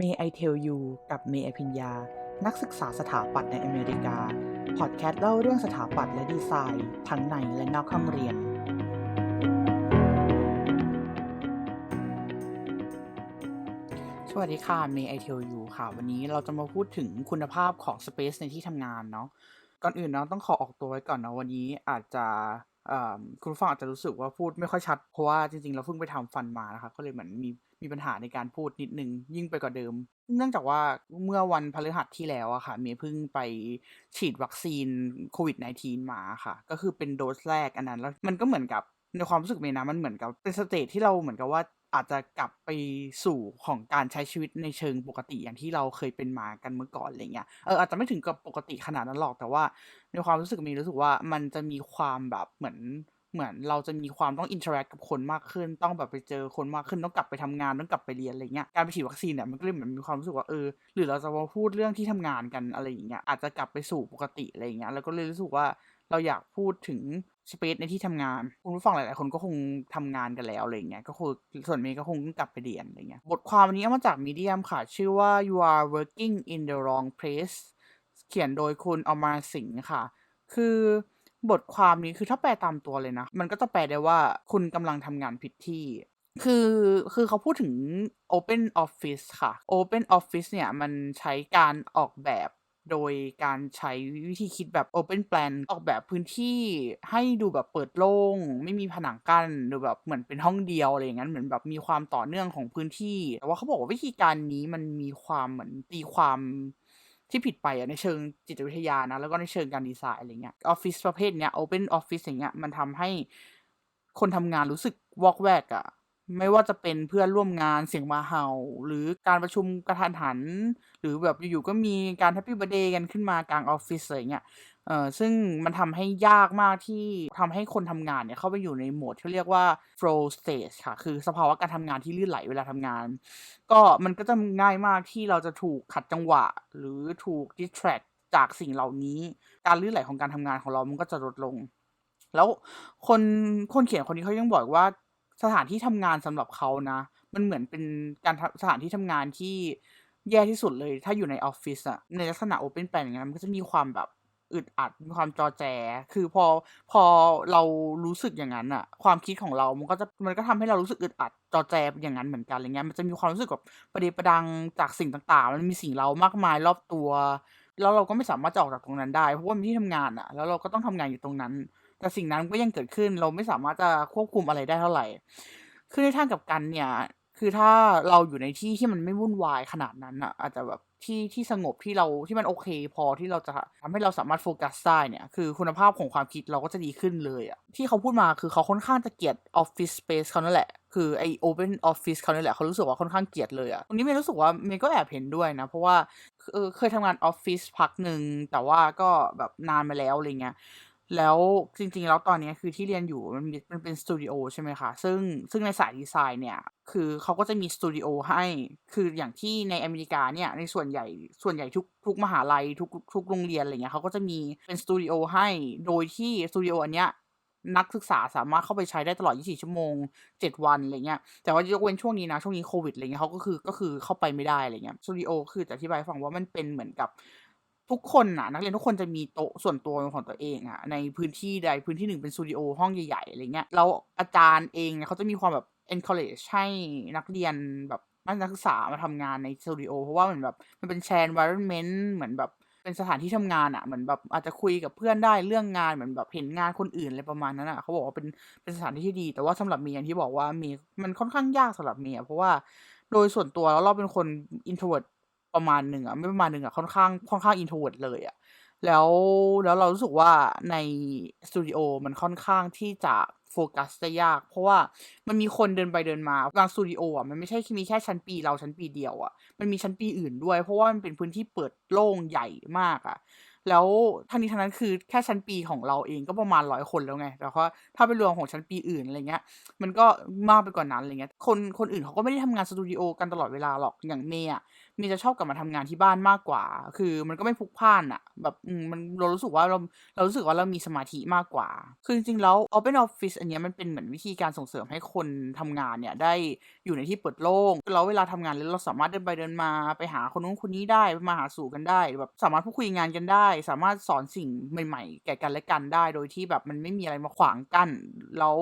May I Tell You กับเมย์อภิญญา นักศึกษาสถาปัตย์ในอเมริกา พอดแคสต์เล่าเรื่องสถาปัตย์และดีไซน์ ทั้งในและนอกห้องเรียน สวัสดีค่ะ May I Tell You ค่ะ วันนี้เราจะมาพูดถึงคุณภาพของ Space ในที่ทำงานเนาะ ก่อนอื่นเนาะต้องขอออกตัวไว้ก่อนเนาะวันนี้อาจจะคุณฟังอาจจะรู้สึกว่าพูดไม่ค่อยชัด เพราะว่าจริงๆ เราเพิ่งไปทำฟันมานะคะ ก็เลยเหมือนมี มีปัญหาในการพูดนิดนึง ยิ่งไปกว่าเดิม เนื่องจากว่าเมื่อวันพฤหัสที่แล้วอะค่ะ เมย์เพิ่งไปฉีดวัคซีนโควิด -19 มาค่ะ ก็คือเป็นโดสแรกอันนั้นแล้วมันก็เหมือนกับในความรู้สึกเมย์นะมันเหมือนกับเป็นสเตจที่เราเหมือนกับว่าอาจจะกลับไปสู่ของการใช้ชีวิตในเชิงปกติอย่างที่เราเคยเป็นมากันเมื่อก่อนอะไรเงี้ย เอออาจจะไม่ถึงกับปกติขนาดนั้นหรอกแต่ว่าในความรู้สึกมีรู้สึกว่ามันจะมีความแบบเหมือน เหมือนเราจะมีความต้องอินเทอร์แอคกับคนมากขึ้น ต้องแบบไปเจอคนมากขึ้นต้องกลับไปทำงานต้องกลับไปเรียนอะไรเงี้ยการไปฉีดวัคซีนเนี่ยมันก็เลยเหมือนมีความรู้สึกว่าเออหรือเราจะมาพูดเรื่องที่ทำงานกันอะไรอย่างเงี้ยอาจจะกลับไปสู่ปกติอะไรเงี้ยแล้วก็เลยรู้สึกว่าเราอยากพูดถึงสเปซในที่ทำงานคุณผู้ฟังหลาย ๆ คนก็คงทำงานกันแล้วอะไรเงี้ยก็คือส่วนเมย์ก็คงกลับไปเรียนอะไรเงี้ยบทความวันนี้เอามาจากมีเดียมค่ะ ชื่อว่า you are working in the wrong place เขียนโดยคุณอมรสิงห์ค่ะ คือ บทความนี้คือถ้าแปลตามตัวเลยนะ มันก็จะแปลได้ว่าคุณกำลังทำงานผิดที่ คือคือเขาพูดถึง Open Office ค่ะ Open Office เนี่ย มันใช้การออกแบบโดยการใช้วิธีคิดแบบ Open Plan ออกแบบพื้นที่ให้ดูแบบเปิดโล่ง ไม่มีผนังกั้นดูแบบเหมือนเป็นห้องเดียวอะไรอย่างนั้นเหมือนแบบมีความต่อเนื่องของพื้นที่ แต่ว่าเขาบอกว่าวิธีการนี้มันมีความเหมือนตีความ ที่ผิดไปอะในเชิงจิตวิทยานะ แล้วก็ในเชิงการดีไซน์อะไรเงี้ยออฟฟิศประเภทเนี้ยโอเพนออฟฟิศอย่างเงี้ยมันทำให้คนทำงานรู้สึกวอกแวกอะไม่ว่าจะเป็นเพื่อนร่วมงานเสียงมาเห่า หรือการประชุมกระทันหัน หรือแบบอยู่ๆก็มีการแฮปปี้บ r ร์ d เดย์กันขึ้นมากลางออฟฟิศอะไรเงี้ย เอ่อซึ่งมันทำให้ยากมากที่ทำให้คนทำงานเนี่ยเข้าไปอยู่ในโหมดที่เรียกว่า flow stage ค่ะ คือสภาวะการทำงานที่ลื่นไหลเวลาทำงาน ก็มันก็จะง่ายมากที่เราจะถูกขัดจังหวะ หรือถูก distract จากสิ่งเหล่านี้ การลื่นไหลของการทำงานของเรามันก็จะลดลง แล้วคนคนเขียนคนนี้เขายังบอกว่าสถานที่ทำงานสำหรับเขานะ มันเหมือนเป็นการสถานที่ทำงานที่แย่ที่สุดเลย ถ้าอยู่ในออฟฟิศอะในลักษณะ Open Plan อย่างเงี้ยมันก็จะมีความแบบ อึดอัดมีความจอแจ คือพอพอเรารู้สึกอย่างนั้นอะความคิดของเรา มันก็จะมันก็ทำให้เรารู้สึกอึดอัดจอแจอย่างนั้นเหมือนกันอะไรเงี้ยมันจะมีความรู้สึกแบบประเดประดังจากสิ่งต่างๆ มันมีสิ่งเรามากมายรอบตัว แล้วเราก็ไม่สามารถจะออกจากตรงนั้นได้เพราะว่ามีที่ทำงานอะแล้วเราก็ต้องทำงานอยู่ตรงนั้น แต่สิ่งนั้นก็ยังเกิดขึ้น เราไม่สามารถจะควบคุมอะไรได้เท่าไหร่คือในทางกับกันเนี่ยคือถ้าเราอยู่ในที่ที่มันไม่วุ่นวายขนาดนั้นอะอาจจะแบบ ที่ที่สงบที่เราที่มันโอเค พอที่เราจะทำให้เราสามารถโฟกัสได้เนี่ยคือคุณภาพของความคิดเราก็จะดีขึ้นเลยอะที่เขาพูดมาคือเขาค่อนข้างจะเกลียดออฟฟิศสเปซเขานั่นแหละคือไอโอเ n นออฟฟิศเขานั่นแหละเขารู้สึกว่าค่อนข้างเกลียดเลยอะตรงนี้เมย์รู้สึกว่าเมย์ก็แอบเห็นด้วยนะ เพราะว่าเออเคยทำงานออฟฟิศพักหนึ่งแต่ว่าก็แบบนานมาแล้วอะไรเงี้ย แล้วจริงๆ แล้วตอนนี้คือที่เรียนอยู่มันมันเป็นสตูดิโอใช่ไหมคะ ซึ่งซึ่งในสายดีไซน์เนี่ย คือเขาก็จะมีสตูดิโอให้ คืออย่างที่ในอเมริกาเนี่ย ในส่วนใหญ่ส่วนใหญ่ทุกทุกมหาลัยทุกทุกโรงเรียนอะไรเงี้ยเขาก็จะมีเป็นสตูดิโอให้ โดยที่สตูดิโออันเนี้ยนักศึกษาสามารถเข้าไปใช้ได้ตลอด 24 ชั่วโมง 7 วันอะไรเงี้ย แต่ว่ายกเว้นช่วงนี้นะ ช่วงนี้โควิดอะไรเงี้ยเขาก็คือก็คือเข้าไปไม่ได้อะไรเงี้ย สตูดิโอคือจะอธิบายฟังว่ามันเป็นเหมือนกับ ทุกคนน่ะ นักเรียนทุกคนจะมีโต๊ะส่วนตัวของตัวเองอะในพื้นที่ใดพื้นที่หนึ่งเป็นสตูดิโอห้องใหญ่ๆอะไรเงี้ยแล้วอาจารย์เองเขาจะมีความแบบ encourage ให้นักเรียนแบบนักศึกษามาทำงานในสตูดิโอเพราะว่าเหมือนแบบมันเป็นแชร์ environment เหมือนแบบเป็นสถานที่ทำงานอะเหมือนแบบอาจจะคุยกับเพื่อนได้เรื่องงานเหมือนแบบเห็นงานคนอื่นอะไรประมาณนั้นอะเขาบอกว่าเป็นเป็นสถานที่ที่ดี แต่ว่าสำหรับเมียที่บอกว่ามีมันค่อนข้างยากสำหรับเมียเพราะว่าโดยส่วนตัวแล้วเราเป็นคน introvert ประมาณหนึ่งอะไม่ประมาณหนึ่งอะค่อนข้างค่อนข้าง introvert เลยอะแล้วแล้วเรารู้สึกว่าในสตูดิโอมันค่อนข้างที่จะโฟกัสได้ยาก เพราะว่ามันมีคนเดินไปเดินมาบางสตูดิโออะมันไม่ใช่มีแค่ชั้นปีเราชั้นปีเดียวอะมันมีชั้นปีอื่นด้วย เพราะว่ามันเป็นพื้นที่เปิดโล่งใหญ่มากอะแล้วทั้งนี้ทั้งนั้นคือแค่ชั้นปีของเราเองก็ประมาณ100คนแล้วไงแต่ว่าถ้าไปรวมของชั้นปีอื่นอะไรเงี้ย มันก็มากไปกว่านั้นอะไรเงี้ยคนคนอื่นเขาก็ไม่ได้ทำงานสตูดิโอกันตลอดเวลาหรอกอย่างเมย์อะเมย์จะชอบกลับมาทำงานที่บ้านมากกว่า คือมันก็ไม่พลุกพล่านน่ะแบบมันเรารู้สึกว่าเราเรารู้สึกว่าเรามีสมาธิมากกว่า คือจริงๆแล้ว Open Office อันเนี้ยมันเป็นเหมือนวิธีการส่งเสริมให้คนทำงานเนี่ยได้อยู่ในที่เปิดโล่งแล้วเวลาทำงานแล้วเราสามารถเดินไปเดินมาไปหาคนนู้นคนนี้ได้มาหาสู่กันได้แบบสามารถพูดคุยงานกันได้ สามารถสอนสิ่งใหม่ ๆ แก่กันและกันได้ โดยที่แบบมันไม่มีอะไรมาขวางกั้นแล้ว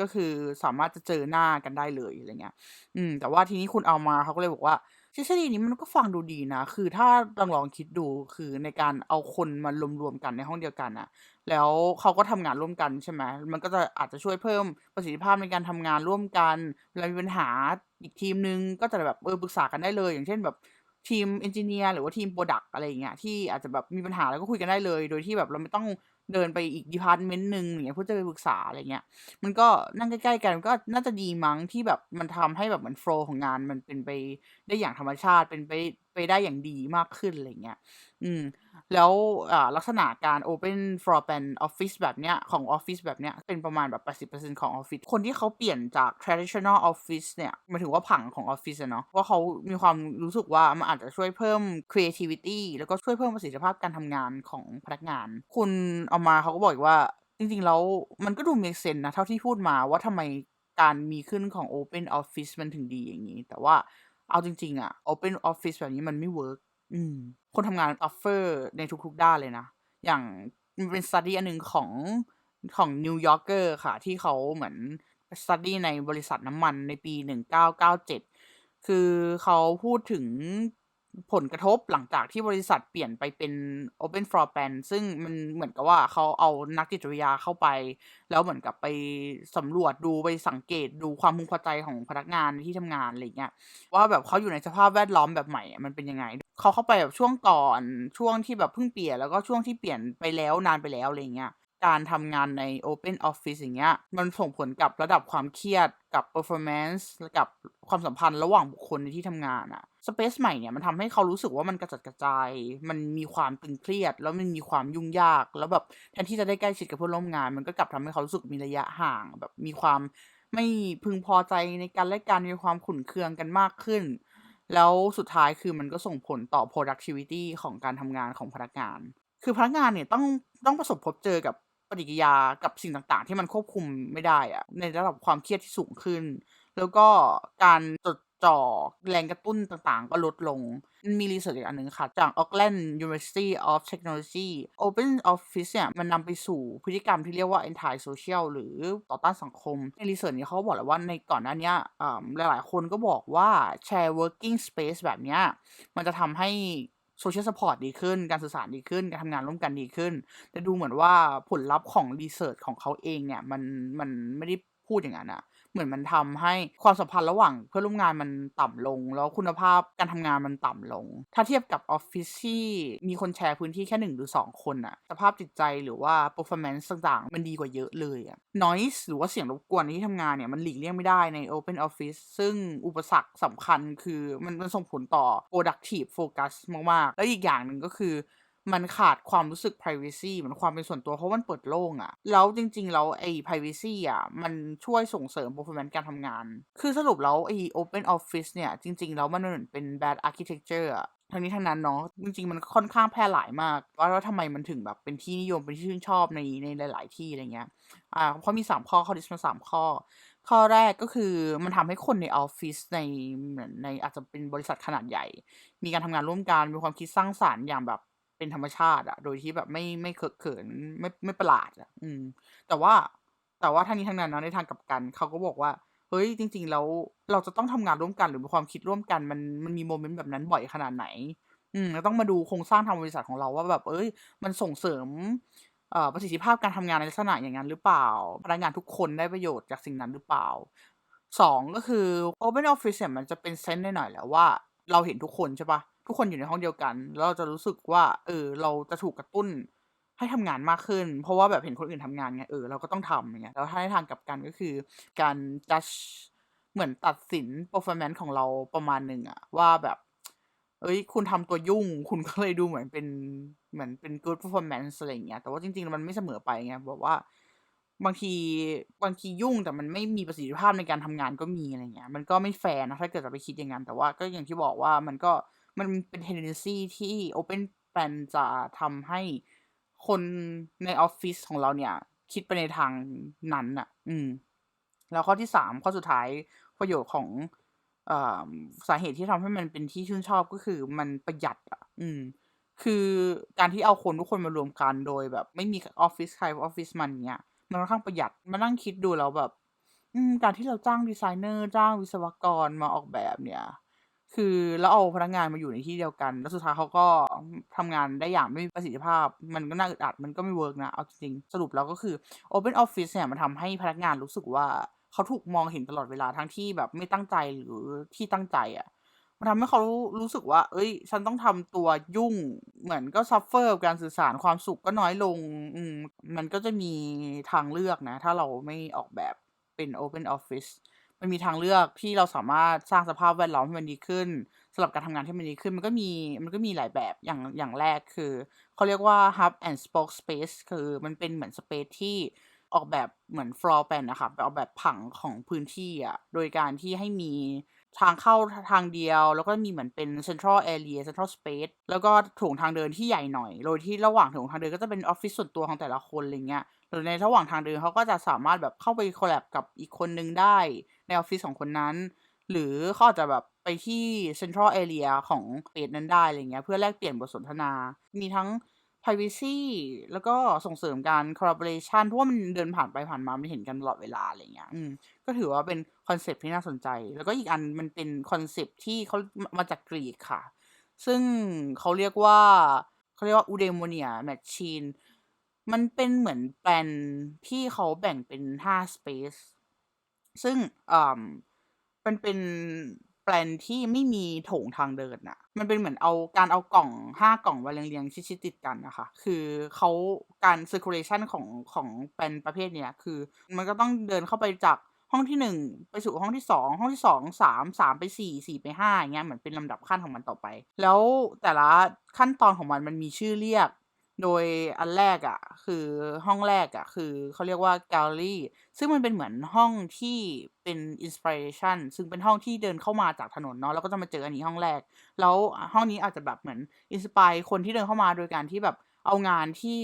ก็คือสามารถจะเจอหน้ากันได้เลยอะไรเงี้ย อืม แต่ว่าทีนี้คุณเอามาเขาก็เลยบอกว่า ทฤษฎีนี้มันก็ฟังดูดีนะ คือถ้าลองลองคิดดูคือในการเอาคนมารวมๆกันในห้องเดียวกันน่ะแล้วเขาก็ทำงานร่วมกันใช่ไหมมันก็จะอาจจะช่วยเพิ่มประสิทธิภาพในการทำงานร่วมกันเวลามีปัญหาอีกทีมหนึ่งก็จะแบบเออปรึกษากันได้เลย อย่างเช่นแบบทีม Engineer หรือว่าทีม Product อะไรอย่างเงี้ยที่อาจจะแบบมีปัญหาแล้วก็คุยกันได้เลย โดยที่แบบเราไม่ต้อง เดินไปอีกดีพาร์ตเมนต์หนึ่งอย่างเงี้ยเพื่อจะไปปรึกษาอะไรเงี้ย มันก็นั่งใกล้ๆกันก็น่าจะดีมั้งที่แบบมันทำให้แบบเหมือนโฟล์ของงานมันเป็นไปได้อย่างธรรมชาติเป็นไปไปได้อย่างดีมากขึ้นอะไรเงี้ย อืม แล้วอ่าลักษณะการ Open Floor Plan Office แบบเนี้ยของออฟฟิศแบบเนี้ยเป็นประมาณแบบ 80%ของออฟฟิศคนที่เขาเปลี่ยนจาก traditional office เนี่ยมาถึงว่าผังของออฟฟิศอะเนาะว่าเขามีความรู้สึกว่ามันอาจจะช่วยเพิ่ม creativity แล้วก็ช่วยเพิ่มประสิทธิภาพการทำงานของพนักงาน คุณเอามาเขาก็บอกอีกว่าจริงๆแล้วมันก็ดูเมกเซนนะ เท่าที่พูดมาว่าทำไมการมีขึ้นของ Open Office มันถึงดีอย่างงี้ แต่ว่าเอาจริง ๆอะ Open Office แบบนี้มันไม่เวิร์กอืม คนทำงานออฟเฟอร์ในทุกๆด้านเลยนะ อย่างมันเป็นสต๊าดี้อันหนึ่งของของนิวยอร์กเกอร์ค่ะ ที่เขาเหมือนสต๊าดี้ในบริษัทน้ำมันในปี 1997 คือเขาพูดถึง ผลกระทบหลังจากที่บริษัทเปลี่ยนไปเป็น Open Floor Plan ซึ่งมันเหมือนกับว่าเขาเอานักจิตวิทยาเข้าไป แล้วเหมือนกับไปสำรวจดูไปสังเกตดูความพึงพอใจของพนักงานในที่ทำงานอะไรเงี้ยว่าแบบเขาอยู่ในสภาพแวดล้อมแบบใหม่มันเป็นยังไงเขาเข้าไปแบบช่วงก่อนช่วงที่แบบเพิ่งเปลี่ยนแล้วก็ช่วงที่เปลี่ยนไปแล้วนานไปแล้วอะไรเงี้ย การทำงานใน Open Office อย่างเงี้ย มันส่งผลกับระดับความเครียดกับ performance กับความสัมพันธ์ระหว่างบุคคลในที่ทำงานอะสเปซใหม่เนี่ยมันทำให้เขารู้สึกว่ามันกระจัดกระจาย มันมีความตึงเครียด แล้วมันมีความยุ่งยาก แล้วแบบแทนที่จะได้ใกล้ชิดกับเพื่อนร่วมงาน มันก็กลับทำให้เขารู้สึกมีระยะห่าง แบบมีความไม่พึงพอใจในกันและกันมีความขุ่นเคืองกันมากขึ้น แล้วสุดท้ายคือมันก็ส่งผลต่อ productivity ของการทำงานของพนักงาน คือพนักงานเนี่ยต้องต้องประสบพบเจอกับ ปฏิกิริยากับสิ่งต่างๆ ที่มันควบคุมไม่ได้อะในระดับความเครียดที่สูงขึ้น แล้วก็การจดจ่อแรงกระตุ้นต่างๆ ก็ลดลงมันมีรีเสิร์ชอีกอันหนึ่งค่ะ จาก Auckland University of Technology Open Office เนี่ยมันนำไปสู่พฤติกรรมที่เรียกว่า anti social หรือต่อต้านสังคม ในรีเสิร์ชนี้เขาบอกแล้วว่าในก่อนหน้านี้อ่าหลายๆ คนก็บอกว่า share working space แบบเนี้ยมันจะทำให้ โซเชียลสปอร์ตดีขึ้น การสื่อสารดีขึ้น การทำงานร่วมกันดีขึ้น แต่ดูเหมือนว่าผลลัพธ์ของรีเสิร์ชของเขาเองเนี่ย มันมันไม่ได้พูดอย่างนั้นอะ เหมือนมันทำให้ความสัมพันธ์ระหว่างเพื่อนร่วมงานมันต่ำลง แล้วคุณภาพการทำงานมันต่ำลง ถ้าเทียบกับออฟฟิศที่มีคนแชร์พื้นที่แค่1หรือ2 คนน่ะสภาพจิตใจหรือว่า performance ต่างๆ มันดีกว่าเยอะเลยอะ noise หรือว่าเสียงรบกวนในที่ทำงานเนี่ย มันหลีกเลี่ยงไม่ได้ใน Open Office ซึ่งอุปสรรคสำคัญคือมันมันส่งผลต่อ productive focus มากๆ แล้วอีกอย่างหนึ่งก็คือ มันขาดความรู้สึก privacy เหมือนความเป็นส่วนตัวเพราะมันเปิดโล่งอะแล้วจริงๆแล้วไอ้ privacy อะมันช่วยส่งเสริม performance การทำงาน คือสรุปแล้วไอ้ Open Office เนี่ย จริงๆแล้วมันเหมือนเป็น bad architecture อะทั้งนี้ทั้งนั้นเนาะจริงๆ มันค่อนข้างแพร่หลายมาก ว่าแล้วทำไมมันถึงแบบเป็นที่นิยมเป็นที่ชื่นชอบในในหลาย ๆ ที่อะไรเงี้ยอ่าเขาะมี 3 ข้อเขาลิสต์มา3ข้อ ข้อแรกก็คือมันทำให้คนในออฟฟิศในเหมือนในอาจจะเป็นบริษัทขนาดใหญ่ มีการทำงานร่วมกันมีความคิดสร้างสรรค์อย่างแบบ เป็นธรรมชาติอะโดยที่แบบไม่ไม่เคอะเขินไม่ไม่ประหลาดอะอืม แต่ว่าแต่ว่าทั้งนี้ทั้งนั้นเนาะในทางกลับกันเขาก็บอกว่าเฮ้ยจริง ๆ แล้วเราจะต้องทำงานร่วมกันหรือมีความคิดร่วมกันมันมันมีโมเมนต์แบบนั้นบ่อยขนาดไหน อืมเราต้องมาดูโครงสร้างทางบริษัทของเราว่าแบบเฮ้ย มันส่งเสริมเอ่อประสิทธิภาพการทำงานในลักษณะอย่างนั้นหรือเปล่า พนักงานทุกคนได้ประโยชน์จากสิ่งนั้นหรือเปล่า2ก็คือ Open Office เนี่ยมันจะเป็นเซนส์หน่อยๆแหละว่า เราเห็นทุกคนใช่ปล่า ทุกคนอยู่ในห้องเดียวกัน แล้วเราจะรู้สึกว่า เออ เราจะถูกกระตุ้นให้ทำงานมากขึ้น เพราะว่าแบบเห็นคนอื่นทำงานไงเออเราก็ต้องทำอย่างเงี้ยแล้วถ้าในทางกลับกันก็คือ การ judge เหมือนตัดสิน performance ของเราประมาณหนึ่งอะว่าแบบเฮ้ย คุณทำตัวยุ่ง คุณก็เลยดูเหมือนเป็นเหมือนเป็น good performance อะไรอย่างเงี้ยแต่ว่าจริง ๆ มันไม่เสมอไปไงแบบว่า บางทีบางทียุ่งแต่มันไม่มีประสิทธิภาพในการทำงานก็มีอะไรเงี้ยมันก็ไม่แฟร์นะถ้าเกิดจะไปคิดอย่างงั้นแต่ว่าก็อย่างที่บอกว่ามันก็ มันเป็น tendency ที่ Open Plan จะทำให้คนในออฟฟิศของเราเนี่ย คิดไปในทางนั้นน่ะ อืม แล้วข้อที่3ข้อสุดท้ายประโยชน์ของอสาเหตุที่ทำให้มันเป็นที่ชื่นชอบก็คือมันประหยัดอะอืม คือการที่เอาคนทุกคนมารวมกันโดยแบบ ไม่มีออฟฟิศใครออฟฟิศมันเงี้ยมันค่อนข้างประหยัดมานั่งคิดดูแล้วแบบการที่เราจ้างดีไซเนอร์จ้างวิศวกรมาออกแบบเนี่ย คือแล้วเอาพนักงานมาอยู่ในที่เดียวกัน แล้วสุดท้ายเขาก็ทำงานได้อย่างไม่มีประสิทธิภาพ มันก็น่าอึดอัดมันก็ไม่เวิร์กนะเอาจริงสรุปแล้วก็คือ Open Office เนี่ยมันทำให้พนักงานรู้สึกว่าเขาถูกมองเห็นตลอดเวลาทั้งที่แบบไม่ตั้งใจหรือที่ตั้งใจอะมันทำให้เขารู้สึกว่าเฮ้ย ฉันต้องทำตัวยุ่ง เหมือนก็ suffer กับการสื่อสารความสุขก็น้อยลง อืม มันก็จะมีทางเลือกนะ ถ้าเราไม่ออกแบบเป็น Open Office มันมีทางเลือกที่เราสามารถสร้างสภาพแวดล้อมให้มันดีขึ้นสำหรับการทำงานที่มันดีขึ้นมันก็มีมันก็มีหลายแบบอย่างอย่างแรกคือเขาเรียกว่า Hub and Spoke Space คือมันเป็นเหมือนสเปซที่ออกแบบเหมือน floor plan อะค่ะออกแบบผังของพื้นที่อะโดยการที่ให้มีทางเข้าทางเดียว แล้วก็มีเหมือนเป็น central area central space แล้วก็โถงทางเดินที่ใหญ่หน่อย โดยที่ระหว่างโถงทางเดินก็จะเป็นออฟฟิศส่วนตัวของแต่ละคนอะไรเงี้ย หรือในระหว่างทางเดินเขาก็จะสามารถแบบเข้าไป collab กับอีกคนนึงได้ในออฟฟิศของคนนั้น หรือเขาอาจจะแบบไปที่ central area ของเปซนั้นได้อะไรเงี้ยเพื่อแลกเปลี่ยนบทสนทนา มีทั้ง privacy แล้วก็ส่งเสริมการ collaboration เพราะว่ามันเดินผ่านไปผ่านมามันเห็นกันตลอดเวลาอะไรเงี้ย อืม ก็ถือว่าเป็นคอนเซปต์ที่น่าสนใจ แล้วก็อีกอันมันเป็นคอนเซปต์ที่เขามาจากกรีกค่ะ ซึ่งเขาเรียกว่าเขาเรียกว่า eudaimonia machine มัน มันเป็นเหมือนแปลนที่เขาแบ่งเป็น5สเปซซึ่งเอ่อมันเป็นแปลนที่ไม่มีโถงทางเดินนะมันเป็นเหมือนเอาการเอากล่อง5กล่องมาเรียงๆชิดๆติดกันนะคะ คือเขาการ circulation ของของแปลนประเภทเนี้ยคือ มันก็ต้องเดินเข้าไปจากห้องที่1ไปสู่ห้องที่2ห้องที่2 3 3ไป4 4ไป5อย่างเงี้ยเหมือนเป็นลำดับขั้นของมันต่อไป แล้วแต่ละขั้นตอนของมันมันมีชื่อเรียก โดยอันแรกอะคือห้องแรกอะคือเขาเรียกว่า gallery ซึ่งมันเป็นเหมือนห้องที่เป็น inspiration ซึ่งเป็นห้องที่เดินเข้ามาจากถนนเนาะแล้วก็จะมาเจออันนี้ห้องแรก แล้วห้องนี้อาจจะแบบเหมือน inspire คนที่เดินเข้ามาโดยการที่แบบเอางานที่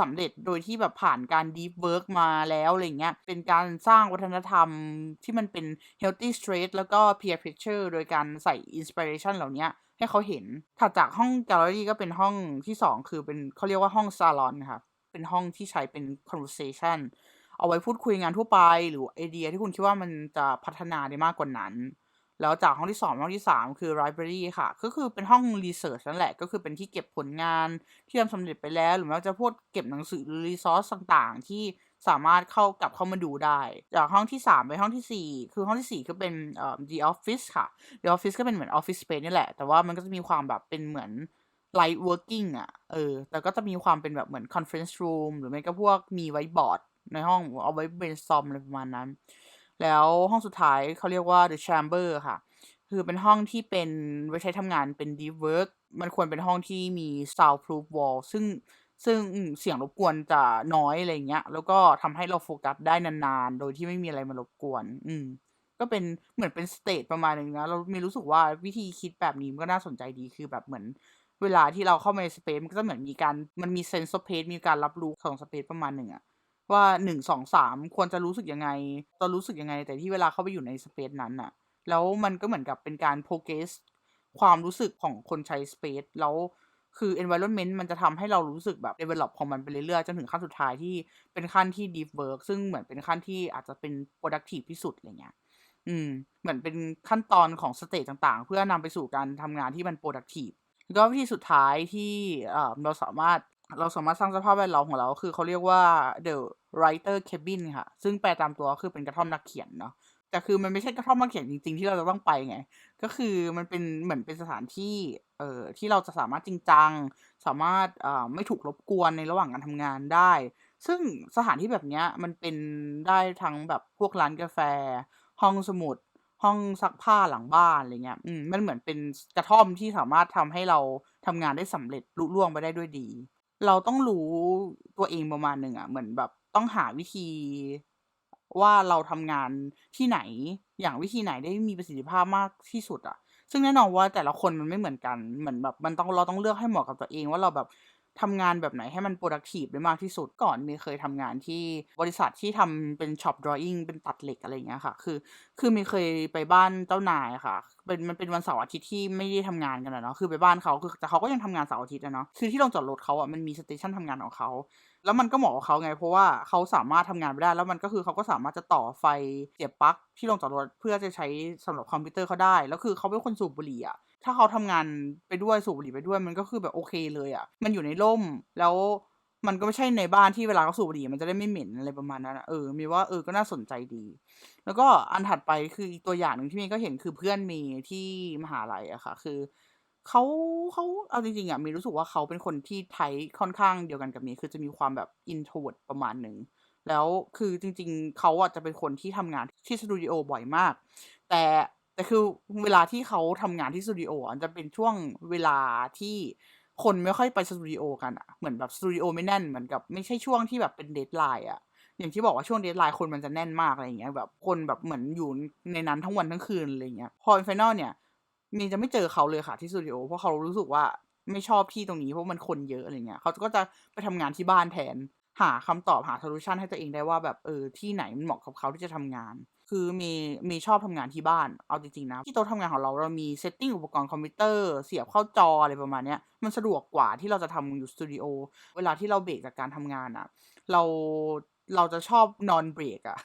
สำเร็จโดยที่แบบผ่านการ deep work มาแล้วอะไรเงี้ย เป็นการสร้างวัฒนธรรมที่มันเป็น healthy stress แล้วก็ peer pressure โดยการใส่ inspiration เหล่านี้ ให้เขาเห็น ถัดจากห้อง gallery ก็เป็นห้องที่2คือเป็นเขาเรียกว่าห้อง salon ค่ะเป็นห้องที่ใช้เป็น conversation เอาไว้พูดคุยงานทั่วไป หรือไอเดียที่คุณคิดว่ามันจะพัฒนาได้มากกว่านั้น แล้วจากห้องที่2ห้องที่3คือ library ค่ะ ก็คือเป็นห้องรีเซิร์ชนั่นแหละ ก็คือเป็นที่เก็บผลงานที่ทำสำเร็จไปแล้ว หรือไม่ว่าจะพวกเก็บหนังสือหรือ resource ต่างๆ ที่ สามารถเข้ากลับเข้ามาดูได้ จากห้องที่ 3 ไปห้องที่ 4 คือห้องที่ 4 ก็เป็นเอ่อ the office ค่ะ the office ก็เป็นเหมือน office space นี่แหละ แต่ว่ามันก็จะมีความแบบเป็นเหมือน light working อะเออ แต่ก็จะมีความเป็นแบบเหมือน conference room หรือไม่ก็พวกมีไวต์บอร์ดในห้องเอาไว้ brainstorm อะไรประมาณนั้น แล้วห้องสุดท้ายเขาเรียกว่า the chamber ค่ะ คือเป็นห้องที่เป็นไว้ใช้ทำงานเป็น deep work มันควรเป็นห้องที่มี soundproof wall ซึ่ง ซึ่งเสียงรบกวนจะน้อยอะไรเงี้ย แล้วก็ทำให้เราโฟกัสได้นานๆ โดยที่ไม่มีอะไรมารบกวน อืม ก็เป็นเหมือนเป็นสเตจประมาณหนึ่งนะ เรามีรู้สึกว่าวิธีคิดแบบนี้มันก็น่าสนใจดี คือแบบเหมือน เวลาที่เราเข้ามาในสเปซมันก็จะเหมือนมีการ มันมี sense of place มีการรับรู้ของสเปซประมาณหนึ่งอะว่า1 2 3ควรจะรู้สึกยังไงจะรู้สึกยังไง แต่ที่เวลาเข้าไปอยู่ในสเปซนั้นน่ะแล้วมันก็เหมือนกับเป็นการ progress ความรู้สึกของคนใช้สเปซแล้ว คือ environment มันจะทำให้เรารู้สึกแบบ develop ของมันไปเรื่อยๆ จนถึงขั้นสุดท้ายที่เป็นขั้นที่ deep work ซึ่งเหมือนเป็นขั้นที่อาจจะเป็น productive ที่สุดอะไรเงี้ย อืม เหมือนเป็นขั้นตอนของสเตจต่างๆ เพื่อนำไปสู่การทำงานที่มัน productive แล้วก็วิธีสุดท้ายที่เราสามารถเราสามารถสร้างสภาพแวดล้อมของเรา คือเขาเรียกว่า the writer cabin ค่ะ ซึ่งแปลตามตัวคือเป็นกระท่อมนักเขียนเนาะแต่คือมันไม่ใช่กระท่อมนักเขียนจริงๆที่เราจะต้องไปไง ก็คือมันเป็นเหมือนเป็นสถานที่ เอ่อ ที่เราจะสามารถจริงจัง สามารถอ่าไม่ถูกรบกวนในระหว่างการทำงานได้ ซึ่งสถานที่แบบเนี้ยมันเป็นได้ทั้งแบบพวกร้านกาแฟ ห้องสมุด ห้องซักผ้าหลังบ้านอะไรเงี้ย อืม มันเหมือนเป็นกระท่อมที่สามารถทำให้เราทำงานได้สำเร็จลุล่วงไปได้ด้วยดี เราต้องรู้ตัวเองประมาณหนึ่งอะเหมือนแบบต้องหาวิธีว่าเราทำงานที่ไหน อย่างวิธีไหนได้มีประสิทธิภาพมากที่สุดอะซึ่งแน่นอนว่าแต่ละคนมันไม่เหมือนกันเหมือนแบบมันต้องเราต้องเลือกให้เหมาะกับตัวเองว่าเราแบบทำงานแบบไหนให้มัน productive ได้มากที่สุดก่อนมย์เคยทำงานที่บริษัทที่ทำเป็น shop drawing เป็นตัดเหล็กอะไรอย่างเงี้ยค่ะ คือ คือมย์เคยไปบ้านเจ้านายค่ะ เป็นมันเป็นวันเสาร์อาทิตย์ที่ไม่ได้ทำงานกันอะเนาะคือไปบ้านเขาคือแต่เขาก็ยังทำงานเสาร์อาทิตย์อะเนาะคือที่ลานจอดรถเขาอะมันมีสเตชันทำงานของเขา แล้วมันก็เหมาะกับเขาไง เพราะว่าเขาสามารถทำงานไปได้ แล้วมันก็คือเขาก็สามารถจะต่อไฟเสียบปลั๊กที่โรงจอดรถเพื่อจะใช้สำหรับคอมพิวเตอร์เขาได้ แล้วคือเขาเป็นคนสูบบุหรี่อะถ้าเขาทำงานไปด้วยสูบบุหรี่ไปด้วยมันก็คือแบบโอเคเลยอะมันอยู่ในร่มแล้วมันก็ไม่ใช่ในบ้านที่เวลาเขาสูบบุหรี่มันจะได้ไม่เหม็นอะไรประมาณนั้นเออมย์ว่าเออก็น่าสนใจดี แล้วก็อันถัดไปคือตัวอย่างหนึ่งที่เมย์ก็เห็นคือเพื่อนเมย์ที่มหาลัยอะค่ะ คือ เขาเขาเอาจริงๆอะมย์รู้สึกว่าเขาเป็นคนที่ type ค่อนข้างเดียวกันกับเมย์คือจะมีความแบบ introvert ประมาณหนึ่งแล้วคือจริง ๆ เขาอะจะเป็นคนที่ทำงานที่สตูดิโอบ่อยมาก แต่แต่คือเวลาที่เขาทำงานที่สตูดิโออะจะเป็นช่วงเวลาที่คนไม่ค่อยไปสตูดิโอกันอะเหมือนแบบสตูดิโอไม่แน่นเหมือนกับไม่ใช่ช่วงที่แบบเป็น deadline อะอย่างที่บอกว่าช่วง deadline คนมันจะแน่นมากอะไรอย่างเงี้ยแบบคนแบบเหมือนอยู่ในนั้นทั้งวันทั้งคืนอะไรเงี้ยพอเป็นไฟนอลเนี่ย มย์จะไม่เจอเขาเลยค่ะที่สตูดิโอเพราะเขารู้สึกว่าไม่ชอบที่ตรงนี้เพราะมันคนเยอะอะไรเงี้ยเขาก็จะไปทำงานที่บ้านแทน หาคำตอบหา solution ให้ตัวเองได้ว่าแบบเออที่ไหนมันเหมาะกับเขาที่จะทำงาน คือมย์เมย์ชอบทำงานที่บ้านเอาจริงๆนะที่โต๊ะทำงานของเราเรามี setting อุปกรณ์คอมพิวเตอร์เสียบเข้าจออะไรประมาณเนี้ยมันสะดวกกว่าที่เราจะทำอยู่สตูดิโอเวลาที่เราเบรกจากการทำงานอะ เรา เราจะชอบนอนเบรกอะ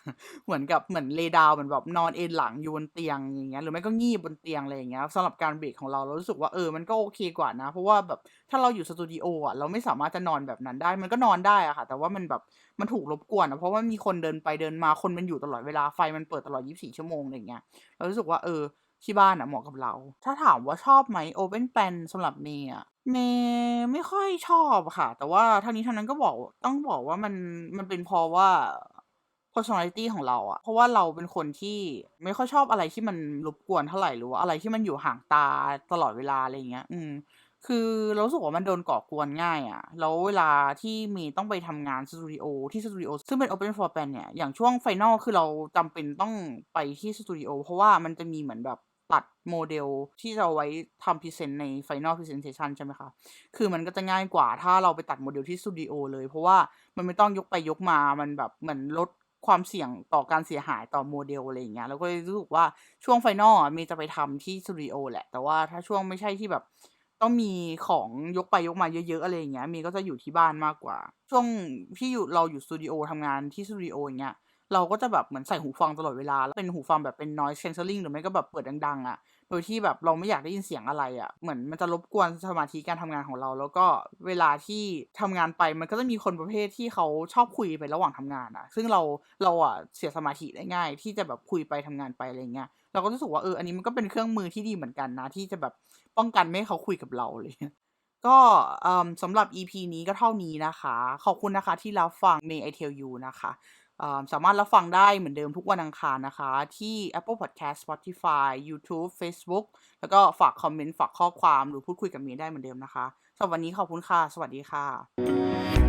เหมือนกับเหมือน lay down เหมือนแบบนอนเอนหลังอยู่บนเตียงอย่างเงี้ยหรือไม่ก็งีบบนเตียงอะไรอย่างเงี้ยสำหรับการเบรกของเราเรารู้สึกว่าเออมันก็โอเคกว่านะ เพราะว่าแบบถ้าเราอยู่สตูดิโออะเราไม่สามารถจะนอนแบบนั้นได้ มันก็นอนได้อะค่ะ แต่ว่ามันแบบมันถูกรบกวนอะเพราะว่ามีคนเดินไปเดินมาคนมันอยู่ตลอดเวลาไฟมันเปิดตลอด 24 ชั่วโมงอะไรอย่างเงี้ยเรารู้สึกว่าเออ ที่บ้านน่ะเหมาะกับเรา ถ้าถามว่าชอบไหม open plan สำหรับเมย์อะเมย์ไม่ค่อยชอบค่ะ แต่ว่าทั้งนี้ทั้งนั้นก็บอกต้องบอกว่ามันมันเป็นเพราะว่า personality ของเราอะเพราะว่าเราเป็นคนที่ไม่ค่อยชอบอะไรที่มันรบกวนเท่าไหร่หรือว่าอะไรที่มันอยู่ห่างตาตลอดเวลาอะไรอย่างเงี้ย อืม คือเราสึกว่ามันโดนก่อกวนง่ายอะแล้วเวลาที่เมย์ต้องไปทำงานสตูดิโอที่สตูดิโอซึ่งเป็น open for plan เนี่ยอย่างช่วงไฟนอลคือเราจำเป็นต้องไปที่สตูดิโอเพราะว่ามันจะมีเหมือนแบบ ตัดโมเดลที่จะเอาไว้ทำพรีเซนต์ใน final presentation ใช่ไหมคะ คือมันก็จะง่ายกว่าถ้าเราไปตัดโมเดลที่สตูดิโอเลย เพราะว่ามันไม่ต้องยกไปยกมา มันแบบเหมือนลดความเสี่ยงต่อการเสียหายต่อโมเดลอะไรอย่างเงี้ยเราก็เลยรู้สึกว่าช่วงไฟนอลมย์จะไปทำที่สตูดิโอแหละ แต่ว่าถ้าช่วงไม่ใช่ที่แบบต้องมีของยกไปยกมาเยอะๆอะไรอย่างเงี้ยมย์ก็จะอยู่ที่บ้านมากกว่า ช่วงที่อยู่เราอยู่สตูดิโอทำงานที่สตูดิโออย่างเงี้ย เราก็จะแบบเหมือนใส่หูฟังตลอดเวลา แล้วเป็นหูฟังแบบเป็น noise cancelling หรือไม่ก็แบบเปิดดังๆอะโดยที่แบบเราไม่อยากได้ยินเสียงอะไรอะเหมือนมันจะรบกวนสมาธิการทำงานของเรา แล้วก็เวลาที่ทำงานไปมันก็จะมีคนประเภทที่เขาชอบคุยไประหว่างทำงานอะซึ่งเราเราอะเสียสมาธิได้ง่าย ที่จะแบบคุยไปทำงานไปอะไรเงี้ย เราก็รู้สึกว่าเอออันนี้มันก็เป็นเครื่องมือที่ดีเหมือนกันนะ ที่จะแบบป้องกันไม่ให้เขาคุยกับเราเงี้ยก็เออสำหรับ EP นี้ก็เท่านี้นะคะ ขอบคุณนะคะที่รับฟัง May I Tell You นะคะ สามารถรับฟังได้เหมือนเดิมทุกวันอังคารนะคะ ที่ Apple Podcast Spotify YouTube Facebook แล้วก็ฝากคอมเมนต์ ฝากข้อความหรือพูดคุยกับเมย์ได้เหมือนเดิมนะคะสำหรับวันนี้ขอบคุณค่ะ สวัสดีค่ะ